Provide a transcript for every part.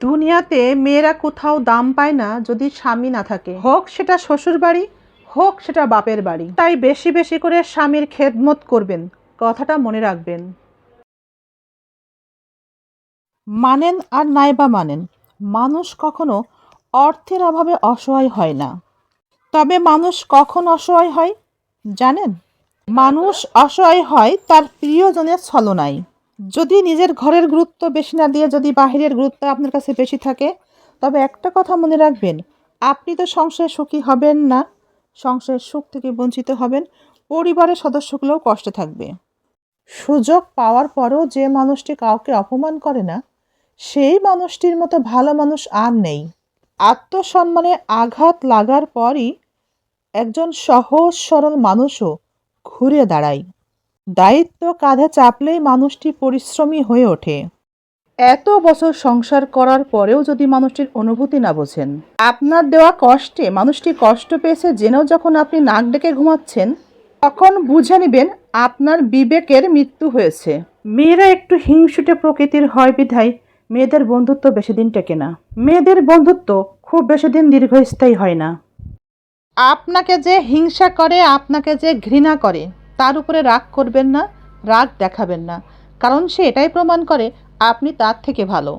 দুনিয়াতে মেয়েরা কোথাও দাম পায় না যদি স্বামী না থাকে। হোক সেটা শ্বশুর বাড়ি, হোক সেটা বাপের বাড়ি। তাই বেশি বেশি করে স্বামীর খেদমত করবেন, কথাটা মনে রাখবেন। মানেন আর নাইবা মানেন, মানুষ কখনো অর্থের অভাবে অসহায় হয় না। তবে মানুষ কখন অসহায় হয় জানেন? মানুষ অসহায় হয় তার প্রিয়জনের ছলনায়। যদি নিজের ঘরের গুরুত্ব বেশি না দিয়ে যদি বাহিরের গুরুত্ব আপনার কাছে বেশি থাকে, তবে একটা কথা মনে রাখবেন, আপনি তো সংসারে সুখী হবেন না, সংসারের সুখ থেকে বঞ্চিত হবেন, পরিবারের সদস্যগুলোও কষ্টে থাকবে। সুযোগ পাওয়ার পরও যে মানুষটি কাউকে অপমান করে না, সেই মানুষটির মতো ভালো মানুষ আর নেই। আত্মসম্মানে আঘাত লাগার পরই একজন সহজ সরল মানুষও ঘুরে দাঁড়ায়। দায়িত্ব কাঁধে চাপলেই মানুষটি পরিশ্রমী হয়ে ওঠে। এত বছর সংসার করার পরেও যদি মানুষটির অনুভূতি না বোঝেন, আপনার দেওয়া কষ্টে মানুষটি কষ্ট পেয়েছে জেনেও যখন আপনি নাক ডেকে ঘুমাচ্ছেন, তখন বুঝে নেবেন আপনার বিবেকের মৃত্যু হয়েছে। মেয়েরা একটু হিংসুটে প্রকৃতির হয় বিধায় মেয়েদের বন্ধুত্ব বেশি দিন টেকে না। মেয়েদের বন্ধুত্ব খুব বেশি দিন দীর্ঘস্থায়ী হয় না। আপনাকে যে হিংসা করে, আপনাকে যে ঘৃণা করে তার উপরে রাগ করবেন না, রাগ দেখাবেন না। কারণ সে এটাই প্রমাণ করে, আপনি তার থেকে ভালো।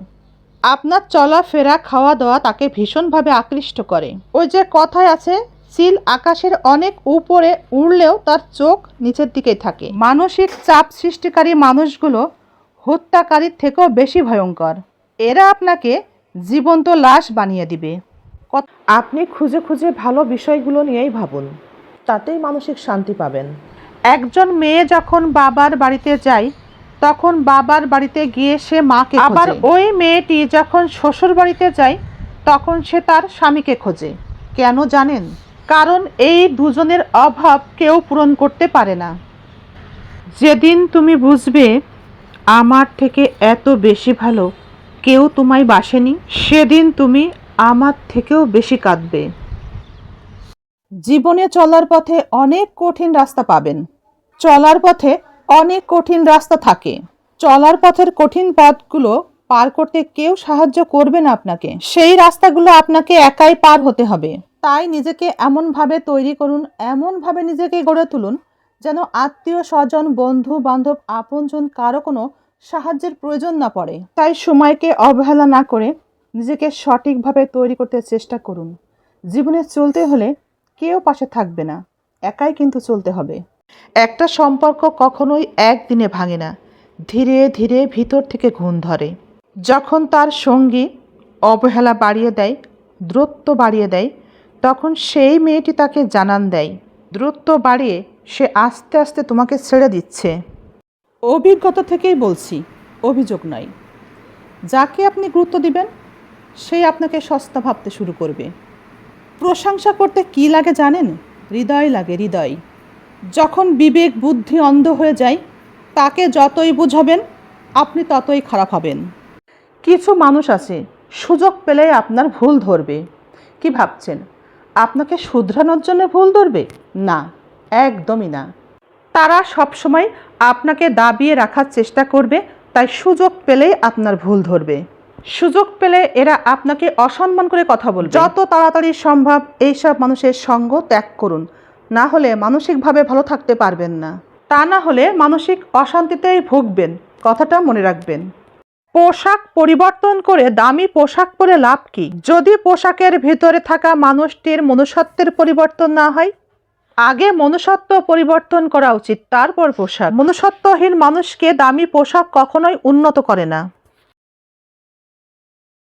আপনার চলাফেরা খাওয়া দাওয়া তাকে ভীষণভাবে আকৃষ্ট করে। ওই যে কথায় আছে চিল আকাশের অনেক উপরে উড়লেও তার চোখ নিচের দিকেই থাকে। মানসিক চাপ সৃষ্টিকারী মানুষগুলো হত্যাকারীর থেকেও বেশি ভয়ঙ্কর। এরা আপনাকে জীবন্ত লাশ বানিয়ে দিবে। আপনি খুঁজে খুঁজে ভালো বিষয়গুলো নিয়েই ভাবুন। তাতেই মানসিক শান্তি পাবেন। একজন মেয়ে যখন বাবার বাড়িতে যায় তখন বাবার বাড়িতে গিয়ে সে মাকে আবার ওই মেয়েটি যখন শ্বশুর বাড়িতে যায় তখন সে তার স্বামীকে খোঁজে। কেন জানেন? কারণ এই দুজনের অভাব কেউ পূরণ করতে পারে না। যেদিন তুমি বুঝবে আমার থেকে এত বেশি ভালো কেউ তোমায় বাসেনি সেদিন তুমি আমার থেকেও বেশি কাঁদবে। জীবনে চলার পথে অনেক কঠিন রাস্তা পাবেন। চলার পথে অনেক কঠিন রাস্তা থাকে। চলার পথের কঠিন পথগুলো পার করতে কেউ সাহায্য করবে না আপনাকে। সেই রাস্তাগুলো আপনাকে একাই পার হতে হবে। তাই নিজেকে এমনভাবে তৈরি করুন, এমনভাবে নিজেকে গড়ে তুলুন, যেন আত্মীয়, স্বজন, বন্ধু, বান্ধব, আপনজন কারও কোনো সাহায্যের প্রয়োজন না পড়ে। তাই সময়কে অবহেলা না করে নিজেকে সঠিকভাবে তৈরি করতে চেষ্টা করুন। জীবনে চলতে হলে কেউ পাশে থাকবে না। একাই কিন্তু চলতে হবে। একটা সম্পর্ক কখনোই একদিনে ভাঙে না। ধীরে ধীরে ভিতর থেকে ঘুণ ধরে। যখন তার সঙ্গী অবহেলা বাড়িয়ে দেয়, দূরত্ব বাড়িয়ে দেয়, তখন সেই মেয়েটি তাকে জানান দেয়, দূরত্ব বাড়িয়ে সে আস্তে আস্তে তোমাকে ছেড়ে দিচ্ছে। অভিজ্ঞতা থেকেই বলছি, অভিযোগ নয়। যাকে আপনি গুরুত্ব দিবেন সেই আপনাকে সস্তা ভাবতে শুরু করবে। প্রশংসা করতে কি লাগে জানেন? হৃদয় লাগে হৃদয়। যখন বিবেক, বুদ্ধি অন্ধ হয়ে যায়, তাকে যতই বুঝাবেন, আপনি ততই খারাপ হবেন। কিছু মানুষ আছে, সুযোগ পেলে আপনার ভুল ধরবে। কি ভাবছেন? আপনাকে শুধরানোর জন্য ভুল ধরবে? না, একদমই না। তারা সবসময় আপনাকে দাবিয়ে রাখার চেষ্টা করবে, তাই সুযোগ পেলেই আপনার ভুল ধরবে। সুযোগ পেলে এরা আপনাকে অসম্মান করে কথা বলবে। যত তাড়াতাড়ি সম্ভব এইসব মানুষের সঙ্গ ত্যাগ করুন। না হলে মানসিকভাবে ভালো থাকতে পারবেন না। তা না হলে মানসিক অশান্তিতেই ভুগবেন, কথাটা মনে রাখবেন। পোশাক পরিবর্তন করে দামি পোশাক পরে লাভ কি? যদি পোশাকের ভিতরে থাকা মানুষটির মনুষ্যত্বের পরিবর্তন না হয়, আগে মনুষ্যত্ব পরিবর্তন করা উচিত, তারপর পোশাক। মনুষ্যত্বহীন মানুষকে দামি পোশাক কখনোই উন্নত করে না।